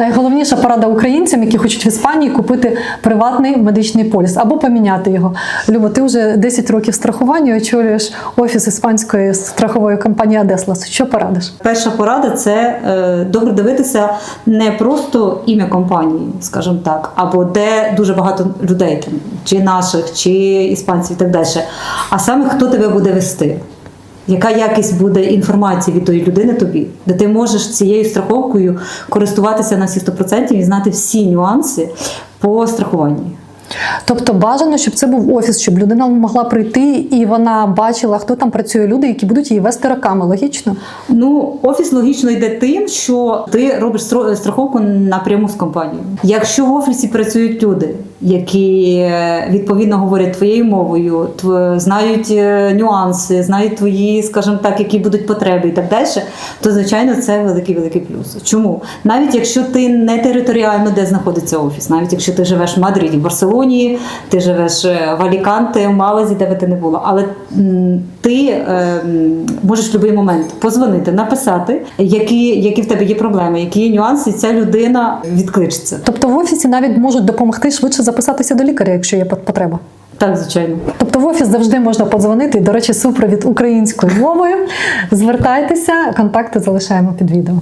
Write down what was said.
Найголовніша порада українцям, які хочуть в Іспанії купити приватний медичний поліс або поміняти його. Люба, ти вже 10 років страхування очолюєш офіс іспанської страхової компанії Адеслас. Що порадиш? Перша порада це е, добре дивитися не просто ім'я компанії, скажімо так, або де дуже багато людей, там, чи наших, чи іспанців і так далі, а саме хто тебе буде вести. Яка якість буде інформації від тої людини тобі, де ти можеш цією страховкою користуватися на всі 100% і знати всі нюанси по страхуванню. Тобто бажано, щоб це був офіс, щоб людина могла прийти і вона бачила, хто там працює люди, які будуть її вести роками. Логічно? Ну, офіс логічно йде тим, що ти робиш страховку напряму з компанією. Якщо в офісі працюють люди, які е, відповідно говорять твоєю мовою, знають е, нюанси, знають твої, скажімо так, які будуть потреби і так далі, то звичайно це великий великий плюс. Чому? Навіть якщо ти не територіально, де знаходиться офіс, навіть якщо ти живеш в Мадриді, в Барселоні, ти живеш е, в Аліканте, в Малазі, де би ти не було, але ти е, можеш в будь-який момент позвонити, написати, які, які в тебе є проблеми, які є нюанси, і ця людина відкличеться. Тобто в офісі навіть можуть допомогти швидше записатися до лікаря, якщо є потреба. Так, звичайно. Тобто в офіс завжди можна подзвонити. До речі, супровід українською мовою. Звертайтеся, контакти залишаємо під відео.